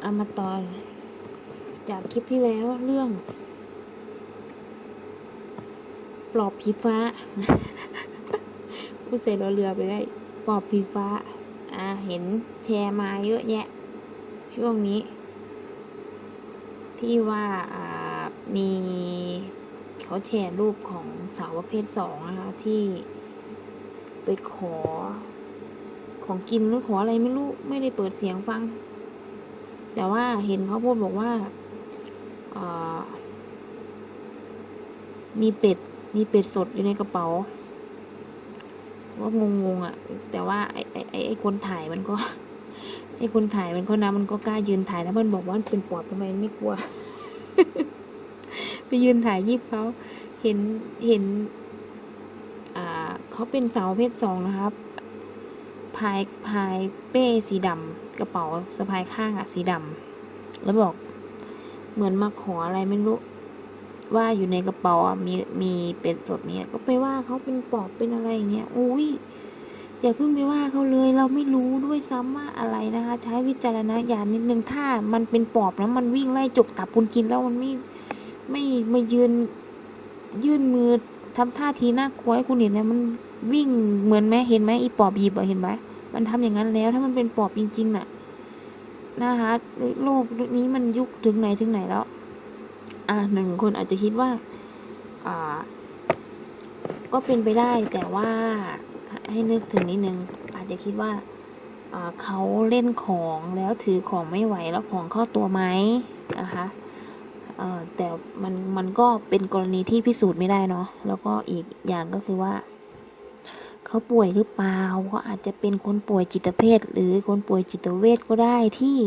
เอามาต่อจากคลิปที่แล้วเรื่อง ปลอบผีฟ้าผู้ใส่รอเรือไปได้ ปลอบผีฟ้า อ่า เห็นแชร์มาเยอะแยะ ช่วงนี้ ที่ว่า อ่า มีเขาแชร์รูปของสาวประเภทสองนะคะ ที่ไปขอ ของกินหรือขออะไรไม่รู้ ไม่ได้เปิดเสียงฟัง แต่ว่าเห็นเขาพูดบอกว่าามีเป็ด มีเป็ดสดอยู่ในกระเป๋า ว่างงงๆอะ แต่ว่าไอ้ไอ้ไอ้คนถ่ายมันก็ ไอ้คนถ่ายมันก็นะมันก็กล้ายืนถ่ายแล้วมันบอกว่ามันเป็นปอบทำไมไม่กลัว ไปยืนถ่ายยีบเขาเห็นเห็น อ่าเขาเป็นสาวเพศสองนะครับพายพายเป้สีดำ กระเป๋าสะพายข้างอะสีดำแล้วบอกเหมือนมาขออะไรไม่รู้ ว่าอยู่ในกระเป๋ามีมีเป็ดสดเนี่ยก็ไปว่าเขาเป็นปอบเป็นอะไรอย่างเงี้ยอุ้ยอย่าเพิ่งไปว่าเขาเลย เราไม่รู้ด้วยซ้ำว่าอะไรนะคะ ใช้วิจารณญาณนิดนึงถ้ามันเป็นปอบแล้วมันวิ่งไล่จกตับคุณกินแล้วมันไม่ไม่ไม่ยืนยื่นมือทำท่าทีน่ากลัวให้คุณเห็นนะมันวิ่งเหมือนไหมเห็นไหมอีปอบหยิบเห็นไหม มันทำอย่างนั้นแล้วถ้ามันเป็นปอบจริงๆน่ะ นะคะโลกนี้มันยุคถึงไหนถึงไหนแล้ว อ่าหนึ่งคนอาจจะคิดว่า อ่า ก็เป็นไปได้แต่ว่าให้นึกถึงนิดนึงอาจจะคิดว่าเขาเล่นของแล้วถือของไม่ไหวแล้วของเข้าตัวไหมนะคะแต่มันมันก็เป็นกรณีที่พิสูจน์ไม่ได้เนาะแล้วก็อีกอย่างก็คือว่า เขาป่วยหรือเปล่าก็อาจจะเป็นคนป่วยจิตเภทหรือคนป่วยจิตเวชก็ได้ที่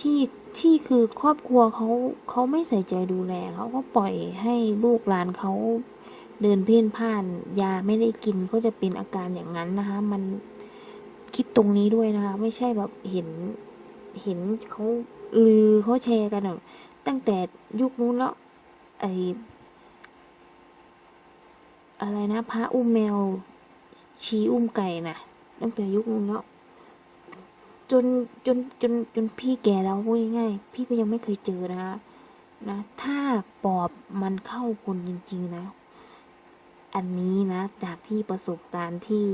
ที่ที่คือครอบครัวเขาเขาไม่ใส่ใจดูแลเขาก็ปล่อยให้ลูกหลานเขาเดินเพ่นพ่าน ยาไม่ได้กินก็จะเป็นอาการอย่างนั้นนะคะ มันคิดตรงนี้ด้วยนะคะ ไม่ใช่แบบเห็นเห็นเขาลือเขาแชร์กันตั้งแต่ยุคนู้นแล้วไออะไรนะพระอุ้มแมว ชี้อุ้มไก่นะตั้งแต่ยุคนู้แล้วจนจนจนจนพี่แก่แล้วพูดง่ายๆพี่ก็ยังไม่เคยเจอนะนะ ถ้าปอบมันเข้าคนจริง ๆ นะ อันนี้นะ จากที่ประสบการณ์ที่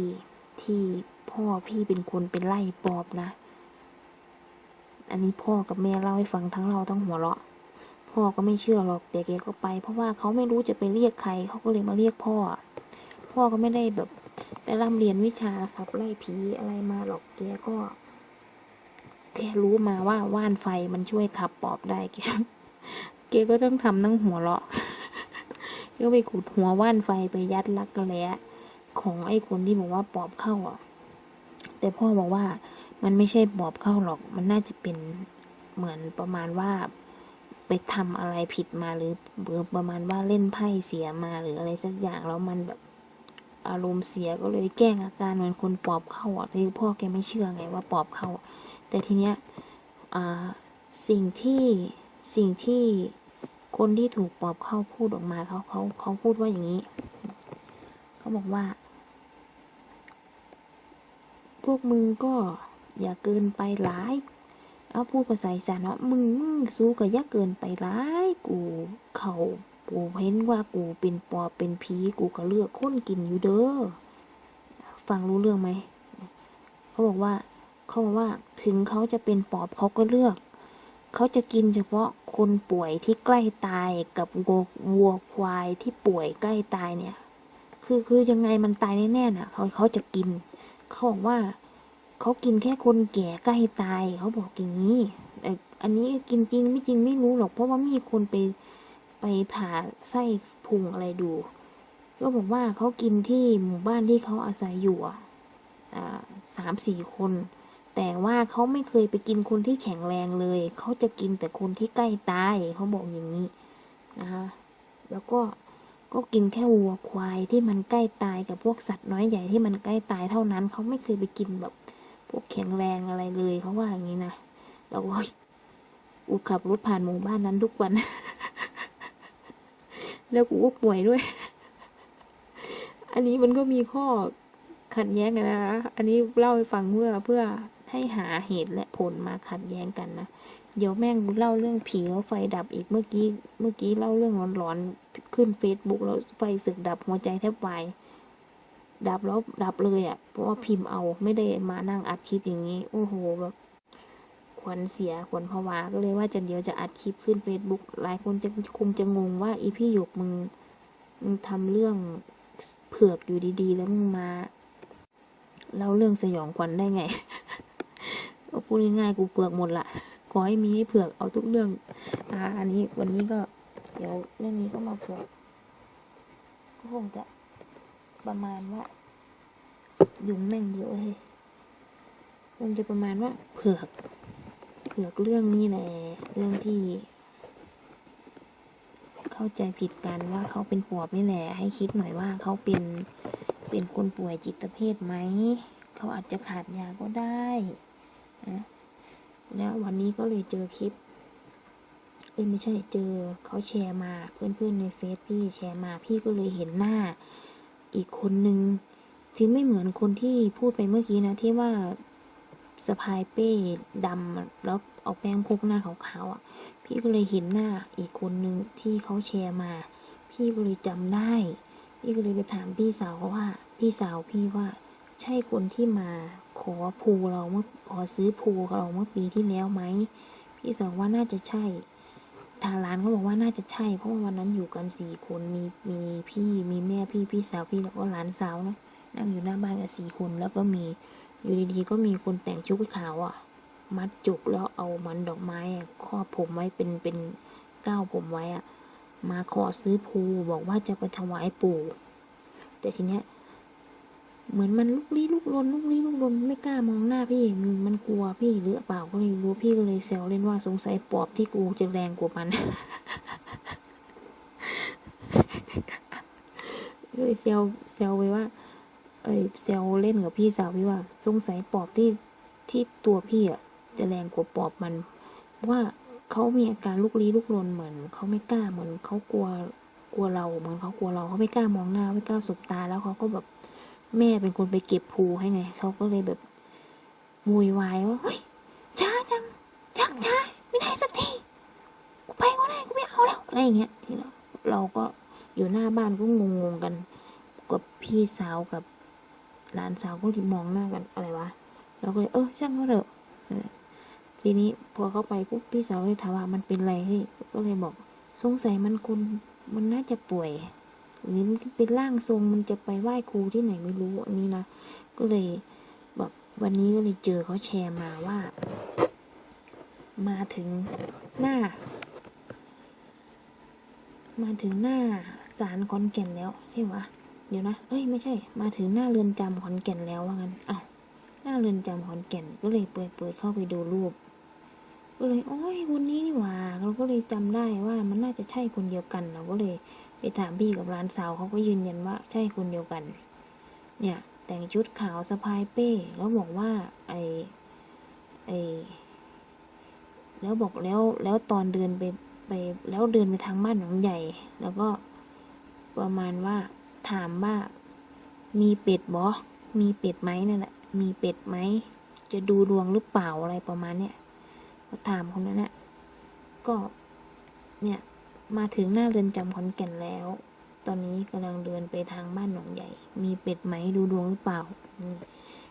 ที่พ่อพี่เป็นคนเป็นไล่ปอบนะ อันนี้พ่อกับแม่เล่าให้ฟังทั้งเราทั้งหัวเราะ พ่อก็ไม่เชื่อหรอกแต่แกก็ไป เพราะว่าเขาไม่รู้จะไปเรียกใครเขาก็เลยมาเรียกพ่อ พ่อก็ไม่ได้แบบ ไปร่ำเรียนวิชาขับไล่ผีอะไรมาหรอกแกก็แค่รู้มาว่าว่านไฟมันช่วยขับปอบได้แกแกก็ต้องทำนั่งหัวเราะก็ไปขุดหัวว่านไฟไปยัดลักกระแล้ของไอ้คนที่บอกว่าปอบเข้าอะ แต่พ่อบอกว่ามันไม่ใช่ปอบเข้าหรอก มันน่าจะเป็นเหมือนประมาณว่าไปทำอะไรผิดมาหรือหรือประมาณว่าเล่นไพ่เสียมาหรืออะไรสักอย่างแล้วมันแบบ อารมณ์เสียก็เลยแกล้งอาการเหมือนคนปอบเข้าอะที่พ่อแกไม่เชื่อไงว่าปอบเข้า แต่ทีเนี้ยสิ่งที่สิ่งที่คนที่ถูกปอบเข้าพูดออกมาเขาเขาเขาพูดว่าอย่างนี้ เขาบอกว่า พวกมึงก็อย่าเกินไปหลาย เอาพูดภาษาอีสานเนาะมึงสู้กับยักเกินไปหลายกูเขา กูเห็นว่ากูเป็นปอบเป็นผีกูก็เลือกค้นกินอยู่เด้อฟังรู้เรื่องไหมเขาบอกว่าเขาบอกว่าถึงเขาจะเป็นปอบเขาก็เลือก เขาจะกินเฉพาะคนป่วยที่ใกล้ตายกับวัววัวควายที่ป่วยใกล้ตายเนี่ย คือคือยังไงมันตายแน่ๆน่ะเขาเขาจะกิน เขาบอกว่าเขากินแค่คนแก่ใกล้ตายเขาบอกอย่างนี้แต่อันนี้กินจริงไม่จริงไม่รู้หรอกเพราะว่ามีคนไป ไปผ่าไส้พุงอะไรดู ก็บอกว่าเขากินที่หมู่บ้านที่เขาอาศัยอยู่สามสี่คน แต่ว่าเขาไม่เคยไปกินคนที่แข็งแรงเลย เขาจะกินแต่คนที่ใกล้ตายเขาบอกอย่างนี้นะคะแล้วก็ก็กินแค่วัวควายที่มันใกล้ตายกับพวกสัตว์น้อยใหญ่ที่มันใกล้ตายเท่านั้น เขาไม่เคยไปกินแบบพวกแข็งแรงอะไรเลยเขาว่าอย่างนี้นะแล้วก็กูขับรถผ่านหมู่บ้านนั้นทุกวัน แล้วกูก็ป่วยด้วย อันนี้มันก็มีข้อขัดแย้งกันนะคะ อันนี้เล่าให้ฟังเพื่อเพื่อให้หาเหตุและผลมาขัดแย้งกันนะ เดี๋ยวแม่งเล่าเรื่องผีแล้วไฟดับอีกเมื่อกี้ เมื่อกี้เล่าเรื่องร้อนๆขึ้นเฟซบุ๊กแล้วไฟสึกดับหัวใจแทบวายดับแล้วดับเลยอะ่ะ เพราะว่าพิมพ์เอาไม่ได้มานั่งอัดคลิปอย่างนี้ โอ้โหแบบ ขวัญเสียขวัญผวาก็เลยว่าจะเดี๋ยวจะอัดคลิปขึ้นเฟซบุ๊กหลายคนจะคงจะงงว่าอีพี่หยกมึงมึงทำเรื่องเผือกอยู่ดีๆ แล้วมึงมาเล่าเรื่องสยองขวัญได้ไงก็พูดง่ายๆกูเผือกหมดละขอให้มีให้เผือกเอาทุกเรื่องอ่าอันนี้วันนี้ก็เดี๋ยวเรื่องนี้ก็มาเผือกก็คงจะประมาณว่ายุงแม่งเยอะเฮ้ยคงจะประมาณว่าเผือก ผือกเรื่องนี้แหละ เรื่องที่ เข้าใจผิดกันว่าเขาเป็นปอบนี่แหละ ให้คิดหน่อยว่าเขาเป็นเป็นคนป่วยจิตเภทไหม เขาอาจจะขาดยาก็ได้นะแล้ววันนี้ก็เลยเจอคลิปเอ้ยไม่ใช่เจอเขาแชร์มาเพื่อนๆในเฟซพี่แชร์มาพี่ก็เลยเห็นหน้าอีกคนนึงที่ไม่เหมือนคนที่พูดไปเมื่อกี้นะที่ว่าสะพายเป้ดำแล้ว เอาแป้งพุกหน้าขาวๆอะ พี่ก็เลยเห็นหน้าอีกคนนึงที่เขาแชร์มา พี่ก็เลยจำได้ พี่ก็เลยไปถามพี่สาวว่า พี่สาวพี่ว่าใช่คนที่มาขอภูเราเมื่อขอซื้อภูเราเมื่อปีที่แล้วไหมพี่สาวว่าน่าจะใช่ ทางร้านเขาบอกว่าน่าจะใช่ เพราะว่าวันนั้นอยู่กันสี่คนมีมีพี่มีแม่พี่พี่สาวพี่แล้วก็หลานสาวเนาะนั่งอยู่หน้าบ้านกันสี่คนแล้วก็มีอยู่ดีๆก็มีคนแต่งชุดขาวอะ มัดจุกแล้วเอามันดอกไม้ครอบผมไว้เป็นเป็นก้าวผมไว้อะมาขอซื้อภูบอกว่าจะไปถวายปู่ แต่ทีเนี้ย เหมือนมันลุกลี้ลุกลนลุกลี้ลุกลนไม่กล้ามองหน้าพี่มันกลัวพี่หรือเปล่าก็ไม่รู้พี่ก็เลยแซวเล่นว่าสงสัยปอบที่กูจะแรงกว่ามันก็เลยแซวแซวไปว่า เอ้ยแซวเล่นกับพี่สาวพี่ว่า สงสัยปอบที่ที่ตัวพี่อะ จะแรงกว่าปอบมันว่าเขามีอาการลุกลี้ลุกลนเหมือนเขาไม่กล้าเหมือนเขากลัวกลัวเราเหมือนเขากลัวเราเขาไม่กล้ามองหน้าไม่กล้าสบตาแล้วเขาก็แบบแม่เป็นคนไปเก็บภูให้ไงเขาก็เลยแบบโวยวายว่าเฮ้ยช้าจังจักช้าไม่ได้สักทีกูไปก็ได้กูไม่เอาแล้วอะไรอย่างเงี้ยที่เราเราก็อยู่หน้าบ้านก็งงๆกันกับพี่สาวกับหลานสาวก็ที่มองหน้ากันอะไรวะเราก็เลยเออช่างเขาเถอะ ทีนี้พอเขาไปปุ๊บพี่สาวเลยถามว่ามันเป็นอะไรเฮ้ก็เลยบอกสงสัยมันคนมันน่าจะป่วยหรือมันเป็นร่างทรงมันจะไปไหว้ครูที่ไหนไม่รู้อันนี้นะก็เลยแบบวันนี้ก็เลยเจอเขาแชร์มาว่า มาถึงหน้า มาถึงหน้าศาลขอนแก่นแล้วใช่ไหมเดี๋ยวนะเอ้ยไม่ใช่ มาถึงหน้าเรือนจำขอนแก่นแล้วว่างั้นอ้าวหน้าเรือนจำขอนแก่นก็เลยเปิดเปิดเข้าไปดูรูป ก็เลยโอ้ยคนนี้นี่หว่าเราก็เลยจำได้ว่ามันน่าจะใช่คนเดียวกัน เราก็เลยไปถามพี่กับร้านสาวเขาก็ยืนยันว่าใช่คนเดียวกัน เนี่ย แต่งชุดขาวสะพายเป้แล้วบอกว่าไอไอแล้วบอกแล้วแล้วตอนเดินไปไปแล้วเดินไปทางบ้านหนองใหญ่ แล้วก็ประมาณว่าถามว่ามีเป็ดบอมีเป็ดไหมนั่นแหละมีเป็ดไหม จะดูดวงหรือเปล่าอะไรประมาณเนี้ย ก็ถามคนนั้นแหละก็เนี่ยมาถึงหน้าเรือนจำขอนแก่นแล้ว ตอนนี้กำลังเดินไปทางบ้านหนองใหญ่ มีเป็ดไหมดูดวงหรือเปล่า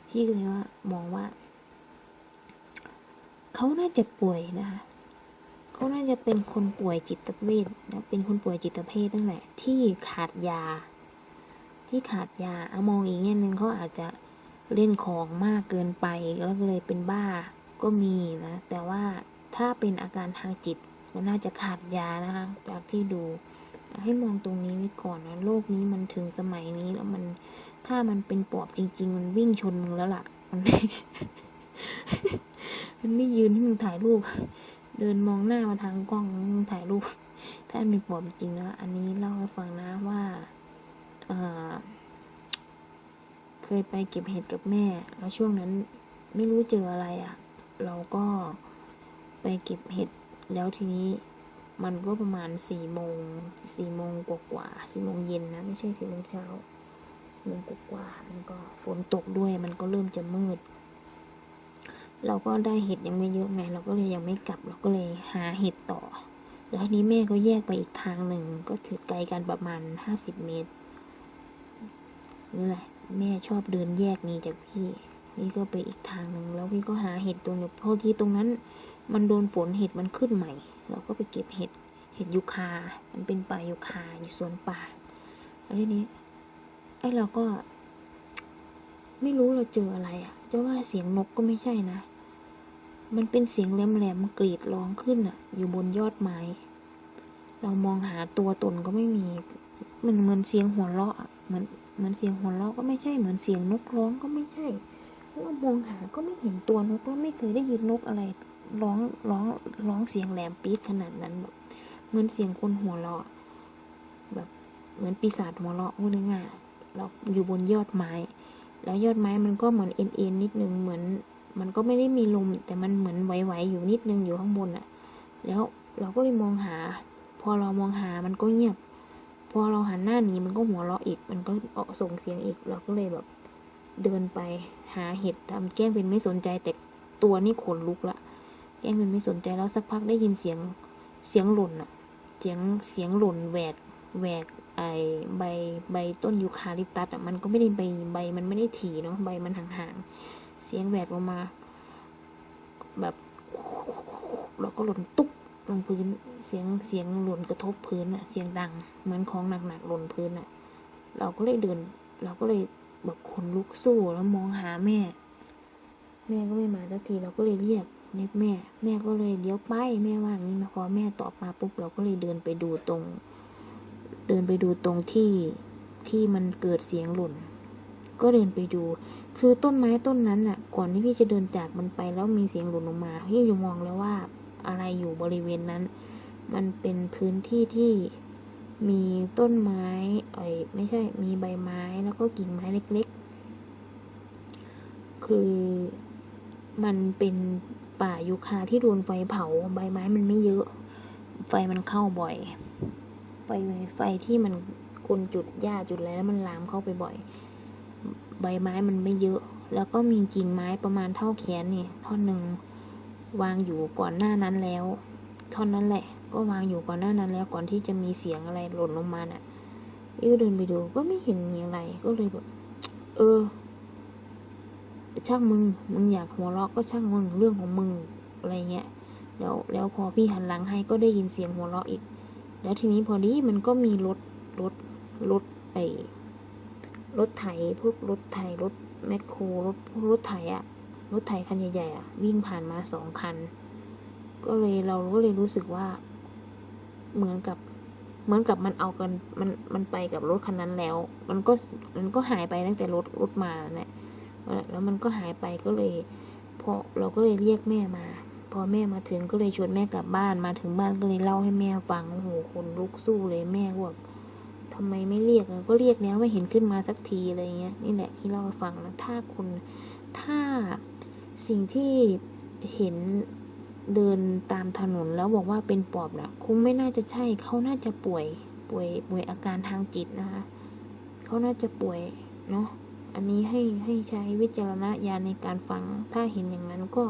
พี่ก็เลยว่ามองว่า เขาน่าจะป่วยนะคะเขาน่าจะเป็นคนป่วยจิตเวชนะเป็นคนป่วยจิตเภทนั่นแหละ ที่ขาดยา ที่ขาดยาเอามองอีกแง่หนึ่งเขาอาจจะเล่นของมากเกินไปแล้วก็เลยเป็นบ้า ก็มีนะ แต่ว่าถ้าเป็นอาการทางจิตก็น่าจะขาดยานะคะ จากที่ดู ให้มองตรงนี้ไว้ก่อนนะโลกนี้มันถึงสมัยนี้แล้วมันถ้ามันเป็นปอบจริง ๆ มันวิ่งชนมึงแล้วล่ะ มันไม่มันไม่ยืนให้มึงถ่ายรูป เดินมองหน้ามาทางกล้องมึงถ่ายรูป ถ้ามันเป็นปอบจริงนะอันนี้เล่าให้ฟังนะว่าเออเคยไปเก็บเห็ดกับแม่ แล้วช่วงนั้นไม่รู้เจออะไรอะ่ะ เราก็ไปเก็บเห็ดแล้วทีนี้มันก็ประมาณสี่โมงสี่โมงกว่าๆสี่โมงเย็นนะ ไม่ใช่สี่โมงเช้าสี่โมงกว่าๆมันก็ฝนตกด้วยมันก็เริ่มจะมืด เราก็ได้เห็ดยังไม่เยอะไง เราก็เลยยังไม่กลับ เราก็เลยหาเห็ดต่อ แล้วทีนี้แม่ก็แยกไปอีกทางหนึ่งก็ถือไกลกันประมาณห้าสิบเมตรนี่แหละ แม่ชอบเดินแยกนี้จากพี่ นี่ก็ไปอีกทางหนึ่งแล้วพี่ก็หาเห็ดตรงนี้พอที่ตรงนั้น มันโดนฝนเห็ดมันขึ้นใหม่ เราก็ไปเก็บเห็ดเห็ดยูคา มันเป็นป่ายูคาอยู่สวนป่าแล้วทีนี้ไอ้เราก็ ไม่รู้เราเจออะไรอะ่ะจะว่าเสียงนกก็ไม่ใช่นะ มันเป็นเสียงแหลมๆกรีดร้องขึ้นอะ่ะ อยู่บนยอดไม้ เรามองหาตัวตนก็ไม่มีมันเหมือนเสียงหัวเราะอะเหมือนเหมือนเสียงหัวเราะก็ไม่ใช่เหมือนเสียงนกร้องก็ไม่ใช่ เรามองหาก็ไม่เห็นตัวนกแล้วไม่เคยได้ยินนกอะไรร้องร้องร้องเสียงแหลมปี๊ดขนาดนั้นแบบเหมือนเสียงคนหัวเราะแบบเหมือนปีศาจหัวเราะพูดง่ายๆเราอยู่บนยอดไม้ แล้วยอดไม้มันก็เหมือนเอ็นเอ็นนิดนึงเหมือน มันก็ไม่ได้มีลม แต่มันเหมือนไหวๆอยู่นิดนึงอยู่ข้างบนอะ แล้วเราก็เลยมองหา พอเรามองหามันก็เงียบ พอเราหันหน้าหนีมันก็หัวเราะอีก มันก็ออกส่งเสียงอีก เราก็เลยแบบ เดินไปหาเห็ดทำแกล้งเป็นไม่สนใจแต่ตัวนี่ขนลุกละแกล้งเป็นไม่สนใจแล้วสักพักได้ยินเสียงเสียงหล่นอะเสียงเสียงหล่นแหวกแหวกไอใบใบต้นยูคาลิปตัสอะมันก็ไม่ได้ใบใบมันไม่ได้ถี่เนาะใบมันห่างๆเสียงแหวกลงมา แบบแล้วก็หล่นตุ๊บลงพื้นเสียงเสียงหล่นกระทบพื้นอะเสียงดัง เหมือนของหนักๆหล่นพื้นอะเราก็เลยเดิน เราก็เลย แบบขนลุกสู้แล้วมองหาแม่ แม่ก็ไม่มาสักทีเราก็เลยเรียกเรียกแม่ แม่ก็เลยเดี๋ยวไปแม่ว่างี้นะพอแม่ตอบมาปุ๊บเราก็เลยเดินไปดูตรง เดินไปดูตรงที่ที่มันเกิดเสียงหล่น ก็เดินไปดู คือต้นไม้ต้นนั้นอะ ก่อนที่พี่จะเดินจากมันไปแล้วมีเสียงหล่นลงมาพี่อยู่มองแล้วว่าอะไรอยู่บริเวณนั้น มันเป็นพื้นที่ที่ มีต้นไม้เอ้ยไม่ใช่มีใบไม้แล้วก็กิ่งไม้เล็กๆ คือมันเป็นป่ายูคาที่โดนไฟเผาใบไม้มันไม่เยอะ ไฟมันเข้าบ่อย ไฟไฟที่มันคนจุดหญ้าจุดอะไรแล้วมันลามเข้าไปบ่อย ใบไม้มันไม่เยอะ แล้วก็มีกิ่งไม้ประมาณเท่าแขนนี่ท่อนหนึ่งวางอยู่ก่อนหน้านั้นแล้ว ท่อนนั้นแหละ ก็วางอยู่ก่อนหน้านั้นแล้วก่อนที่จะมีเสียงอะไรหล่นลงมาน่ะอิ้วเดินไปดูก็ไม่เห็นมีอะไรก็เลยแบบเออช่างมึงมึงอยากหัวเราะก็ช่างมึงเรื่องของมึงอะไรเงี้ยแล้วแล้วพอพี่หันหลังให้ก็ได้ยินเสียงหัวเราะอีก แล้วทีนี้พอดีมันก็มีรถรถรถไอรถไถพวกรถไถรถแมคโครรถรถไถอะรถไถคันใหญ่ๆอะวิ่งผ่านมาสองคัน ก็เลยเราก็เลยรู้สึกว่า เหมือนกับ เหมือนกับมันเอากันมันมันไปกับรถคันนั้นแล้ว มันก็มันก็หายไปตั้งแต่รถรถมาเนี่ยแล้วมันก็หายไปก็เลยพอเราก็เลยเรียกแม่มา พอแม่มาถึงก็เลยชวนแม่กลับบ้านมาถึงบ้านก็เลยเล่าให้แม่ฟังโอ้โหคนลุกสู้เลยแม่ก็แบบทำไมไม่เรียกก็เรียกแล้วไม่เห็นขึ้นมาสักทีอะไรเงี้ยนี่แหละที่เล่าให้ฟังนะถ้าคุณถ้าสิ่งที่เห็น เดินตามถนนแล้วบอกว่าเป็นปอบนะคงไม่น่าจะใช่เขาน่าจะป่วย ป่วยป่วยอาการทางจิตนะคะเขาน่าจะป่วยเนาะอันนี้ให้ให้ใช้วิจารณญาณในการฟัง ถ้าเห็นอย่างนั้นก็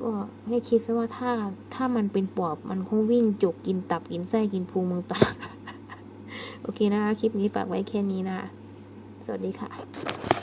ก็ให้คิดซะว่าถ้าถ้ามันเป็นปอบมันคงวิ่งจกกินตับกินไส้กินพุงมึงตลอดโอเคนะคะคลิปนี้ฝากไว้แค่นี้นะ สวัสดีค่ะ